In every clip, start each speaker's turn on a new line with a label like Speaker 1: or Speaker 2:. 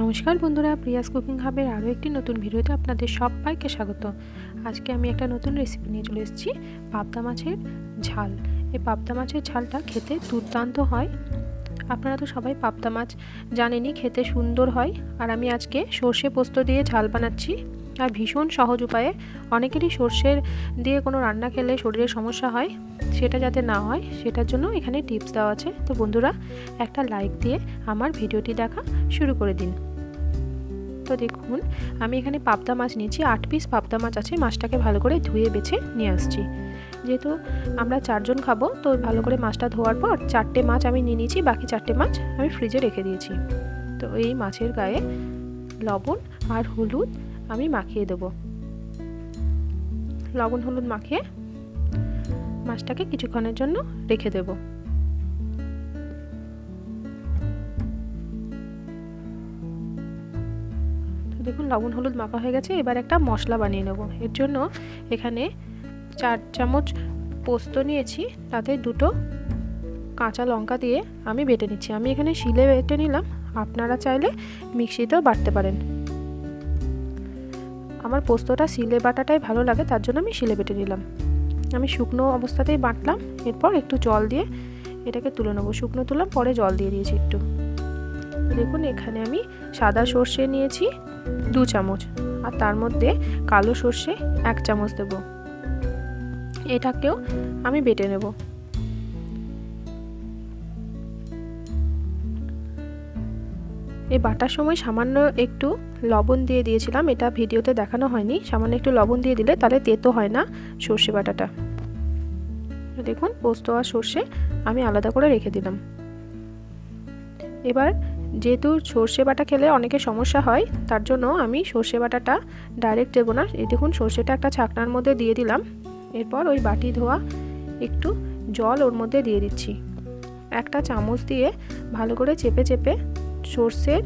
Speaker 1: নমস্কার বন্ধুরা, Prius cooking হাবের আরও একটি নতুন ভিডিওতে আপনাদের সবাইকে স্বাগত। আজকে আমি একটা নতুন রেসিপি নিয়ে চলে এসেছি, পাবদা মাছের ঝাল। এই পাবদা মাছের ঝালটা খেতে দুর্দান্ত হয়। আপনারা তো সবাই পাবদা মাছ জানেনই, খেতে সুন্দর হয়। আর আমি আজকে সর্ষে পোস্ত দিয়ে ঝাল বানাচ্ছি। আর ভীষণ সহজ উপায়ে অনেকেরই সর্ষের দিয়ে কোনো রান্না খেলে শরীরের সমস্যা হয়, সেটা যাতে না হয়, সেটার জন্য এখানে টিপস দেওয়া আছে। তো বন্ধুরা, একটা লাইক দিয়ে আমার ভিডিওটি দেখা শুরু করে দিন। তো দেখুন, আমি এখানে পাবদা মাছ নিয়েছি, আট পিস পাবদা মাছ আছে, মাছটাকে ভালো করে ধুয়ে বেছে নিয়ে আসছি। যেহেতু আমরা চারজন খাব, তো ভালো করে মাছটা ধোয়ার পর চারটে মাছ আমি নিয়ে নিয়েছি, বাকি চারটে মাছ আমি ফ্রিজে রেখে দিয়েছি। তো এই মাছের গায়ে লবণ আর হলুদ আমি মাখিয়ে দেব। লবণ হলুদ মাখিয়ে মাছটাকে কিছুক্ষণের জন্য রেখে দেব। দেখুন, লবণ, হলুদ মাখা হয়ে গেছে। এবার একটা মশলা বানিয়ে নেব। এর জন্য এখানে চার চামচ পোস্ত নিয়েছি। তাতে দুটো কাঁচা লঙ্কা দিয়ে আমি বেটে নিচ্ছি। আমি এখানে শিলে বেটে নিলাম। আপনারা চাইলে মিক্সিতেও বাটতে পারেন। আমার পোস্তটা শিলে বাটাটাই ভালো লাগে, তার জন্য আমি শিলে বেটে নিলাম। আমি শুকনো অবস্থাতেই বাটলাম। এরপর একটু জল দিয়ে এটাকে তুলে নেব। শুকনো তুললাম পরে জল দিয়ে দিয়েছি একটু। দেখুন, এখানে আমি সাদা সর্ষে নিয়েছি দু চামচ আর তার মধ্যে কালো সর্ষে এক চামচ দেব। এটাকেও আমি বেটে নেব। এই বাটার সময় সামান্য একটু লবণ দিয়ে দিয়েছিলাম, এটা ভিডিওতে দেখানো হয়নি। সামান্য একটু লবণ দিয়ে দিলে তাহলে তেতো হয় না সর্ষে বাটাটা। দেখুন, পোস্ত আর সর্ষে আমি আলাদা করে রেখে দিলাম। এবার যেহেতু সর্ষে বাটা খেলে অনেকের সমস্যা হয়, তার জন্য আমি সর্ষে বাটাটা ডাইরেক্ট দেবো না। এই দেখুন, সর্ষেটা একটা ছাকনার মধ্যে দিয়ে দিলাম। এরপর ওই বাটি ধোয়া, একটু জল ওর মধ্যে দিয়ে দিচ্ছি। একটা চামচ দিয়ে ভালো করে চেপে চেপে সর্ষের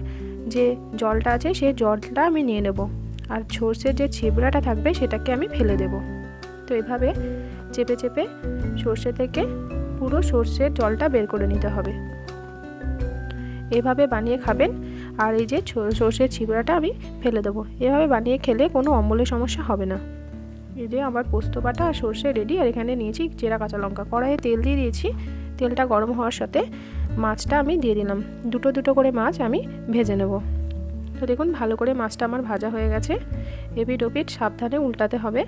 Speaker 1: যে জলটা আছে, সেই জলটা আমি নিয়ে নেব। আর সর্ষের যে ছিবড়াটা থাকবে, সেটাকে আমি ফেলে দেব। তো এভাবে চেপে চেপে সর্ষে থেকে পুরো সর্ষের জলটা বের করে নিতে হবে। এভাবে বানিয়ে খাবেন। আর এই যে সর্ষের ছিবড়াটা আমি ফেলে দেবো। এভাবে বানিয়ে খেলে কোনো অম্বলের সমস্যা হবে না। এই যে আমার পোস্ত বাটা আর সর্ষে রেডি আর এখানে নিয়েছি চেরা কাঁচা লঙ্কা। কড়াইয়ে তেল দিয়ে দিয়েছি। তেলটা গরম হওয়ার সাথে মাছটা আমি দিয়ে দিলাম। দুটো দুটো করে মাছ আমি ভেজে নেব। তো দেখুন, ভালো করে মাছটা আমার ভাজা হয়ে গেছে। এপিট ওপিট সাবধানে উল্টাতে হবে।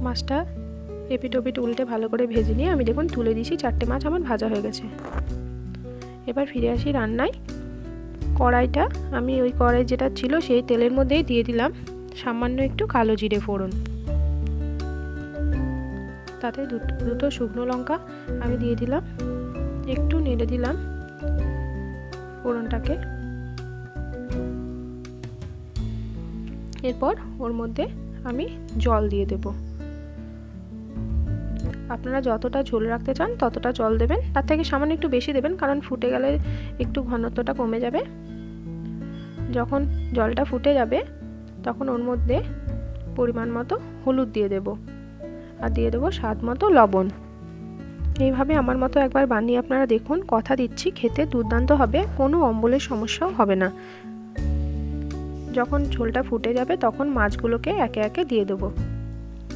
Speaker 1: মাছটা এপিট ওপিট উল্টে ভালো করে ভেজে নিয়ে আমি দেখুন তুলে দিয়েছি, চারটে মাছ আমার ভাজা হয়ে গেছে। এবার ফিরে আসি রান্নায়। কড়াইটা আমি ওই কড়াই যেটা ছিল সেই তেলের মধ্যেই দিয়ে দিলাম সামান্য একটু কালো জিরে ফোড়ন। তাতে দুটো শুকনো লঙ্কা আমি দিয়ে দিলাম। একটু নেড়ে দিলাম ফোড়নটাকে। এরপর ওর মধ্যে আমি জল দিয়ে দেব। আপনারা যতটা ঝোল রাখতে চান, ততটা জল দেবেন। তার থেকে সামান্য একটু বেশি দেবেন, কারণ ফুটে গেলে একটু ঘনত্বটা কমে যাবে। যখন জলটা ফুটে যাবে, তখন ওর মধ্যে পরিমাণ মতো হলুদ দিয়ে দেব। আর দিয়ে দেবো স্বাদ মতো লবণ। এইভাবে আমার মতো একবার বানিয়ে আপনারা দেখুন, কথা দিচ্ছি, খেতে দুর্দান্ত হবে, কোনো অম্বলের সমস্যাও হবে না। যখন ঝোলটা ফুটে যাবে, তখন মাছগুলোকে একে একে দিয়ে দেবো।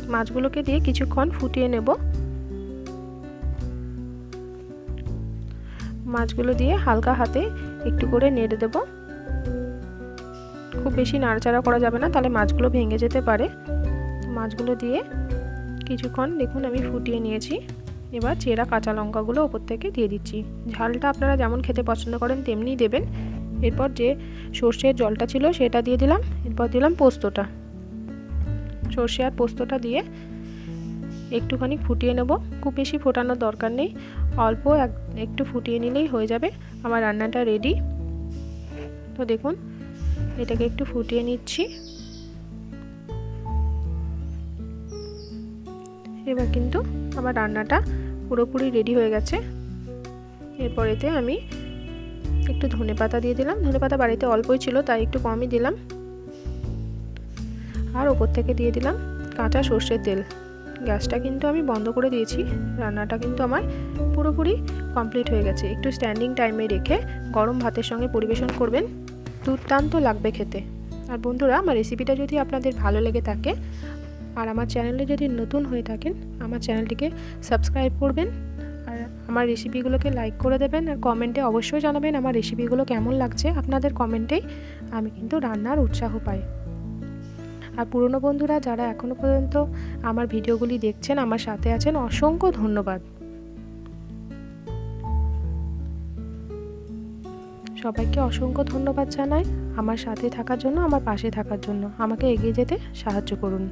Speaker 1: মাছগুলোকে দিয়ে কিছুক্ষণ ফুটিয়ে নেব। মাছগুলো দিয়ে হালকা হাতে একটু করে নেড়ে দেব। খুব বেশি নাড়াচাড়া করা যাবে না, তাহলে মাছগুলো ভেঙে যেতে পারে। মাছগুলো দিয়ে কিছুক্ষণ দেখুন আমি ফুটিয়ে নিয়েছি। এবার চেরা কাঁচা লঙ্কাগুলো ওপর থেকে দিয়ে দিচ্ছি। ঝালটা আপনারা যেমন খেতে পছন্দ করেন তেমনি দেবেন। এরপর যে সর্ষের জলটা ছিল সেটা দিয়ে দিলাম। এরপর দিলাম পোস্তটা। সর্ষে আর পোস্তটা দিয়ে একটুখানি ফুটিয়ে নেব। খুব বেশি ফোটানোর দরকার নেই। অল্প এক, একটু ফুটিয়ে নিলেই হয়ে যাবে। আমার রান্নাটা রেডি তো দেখুন, এটাকে একটু ফুটিয়ে নিচ্ছি। এবার কিন্তু আমার রান্নাটা পুরোপুরি রেডি হয়ে গেছে। এরপর এতে আমি একটু ধনে পাতা দিয়ে দিলাম। ধনে পাতা বাড়িতে অল্পই ছিল, তাই একটু কমই দিলাম। আর ওপর থেকে দিয়ে দিলাম কাঁচা সর্ষের তেল। গ্যাসটা কিন্তু আমি বন্ধ করে দিয়েছি। রান্নাটা কিন্তু আমার পুরোপুরি কমপ্লিট হয়ে গেছে। একটু স্ট্যান্ডিং টাইমে রেখে গরম ভাতের সঙ্গে পরিবেশন করবেন। দুর্দান্ত লাগবে খেতে। আর বন্ধুরা, আমার রেসিপিটা যদি আপনাদের ভালো লেগে থাকে আর আমার চ্যানেলে যদি নতুন হয়ে থাকেন, আমার চ্যানেলটিকে সাবস্ক্রাইব করবেন। আর আমার রেসিপিগুলোকে লাইক করে দেবেন আর কমেন্টে অবশ্যই জানাবেন আমার রেসিপিগুলো কেমন লাগছে। আপনাদের কমেন্টেই আমি কিন্তু রান্নার উৎসাহ পাই। আর পুরনো বন্ধুরা যারা এখনও পর্যন্ত আমার ভিডিওগুলি দেখছেন, আমার সাথে আছেন, অসংখ্য ধন্যবাদ। সবাইকে অসংখ্য ধন্যবাদ জানাই আমার সাথে থাকার জন্য, আমার পাশে থাকার জন্য। আমাকে এগিয়ে যেতে সাহায্য করুন।